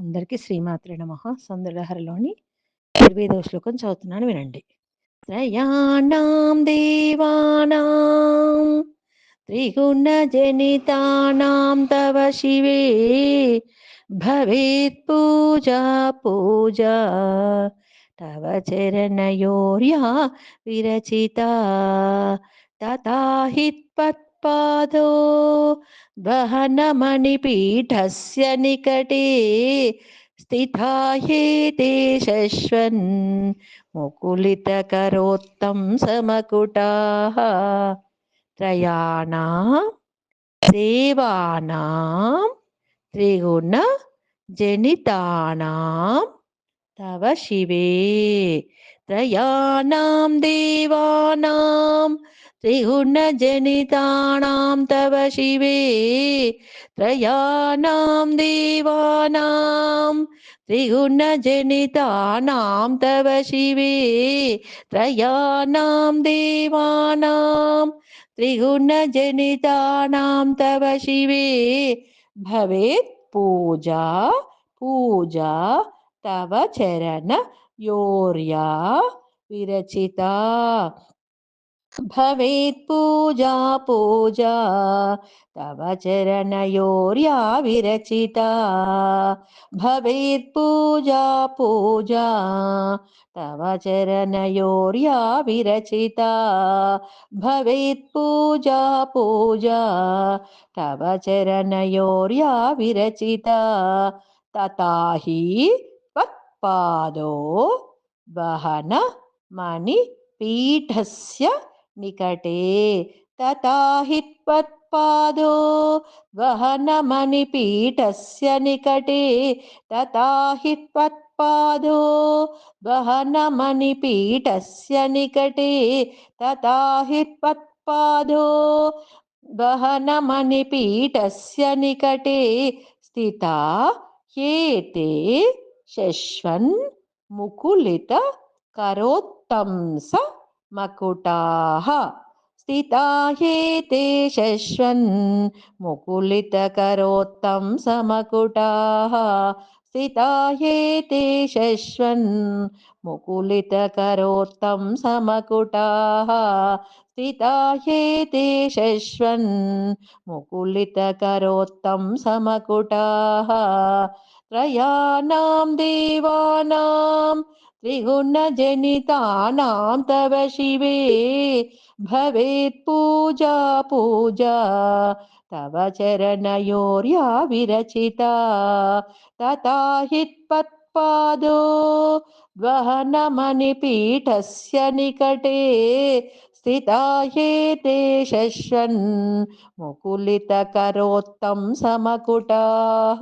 అందరికీ శ్రీమాత్రే నమ. సందులహరలోని ఇరవైదవ శ్లోకం చదువుతున్నాను వినండి. త్రయాణం దేవానాం త్రిగుణ జనితానాం తవ శివే. భవేత్ పూజా పూజా. తవ చరణయోర్యా విరచిత. తథా पादो दहनमणिपीठस्य निकटे स्थिता ये ते शश्वन् मुकुलितकरोत्तं समकुटाः त्रयाणां देवानां त्रिगुणजनितानां तव शिवे त्रयाणां देवानां त्रिगुणजनितानां तव शिवे, त्रयाणां देवानां, त्रिगुणजनितानां तव शिवे, त्रयाणां देवानां, त्रिगुणजनितानां तव शिवे। भवेत् पूजा पूजा, तव चरणयोर्या विरचिता। भवेत् पूजा पूजा तव चरणयोर्या विरचिता भवेत् पूजा पूजा तव चरणयोर्या विरचिता भवेत् पूजा पूजा तव चरणयोर्या विरचिता तथा हि त्वत्पादो वहन मणिपीठस्य నికటే తతాహిత్పత్పాదో వహనమణిపీఠస్య నికటే తతాహిత్పత్పాదో వహనమణిపీఠస్య నికటే తతాహిత్పత్పాదో వహనమణిపీఠస్య నికటే స్థితా ఏతే శశ్వన్ ముకులిత కరోత్తంస मकुटाः। स्थिता ह्येते शश्वन् मुकुलितकरोत्तं समकुटाः। स्थिता ह्येते शश्वन् मुकुलितकरोत्तं समकुटाः। स्थिता ह्येते शश्वन् मुकुलितकरोत्तं समकुटाः। त्रयाणां देवानां त्रिगुणजनितानां तव शिवे। भवेत् पूजा पूजा। तव चरणयोर्या विरचिता। तथा हि त्वत्पादो वहनमणिपीठस्य निकटे। स्थिता ह्येते शश्वन् मुकुलितकरोत्तं समकुटाः।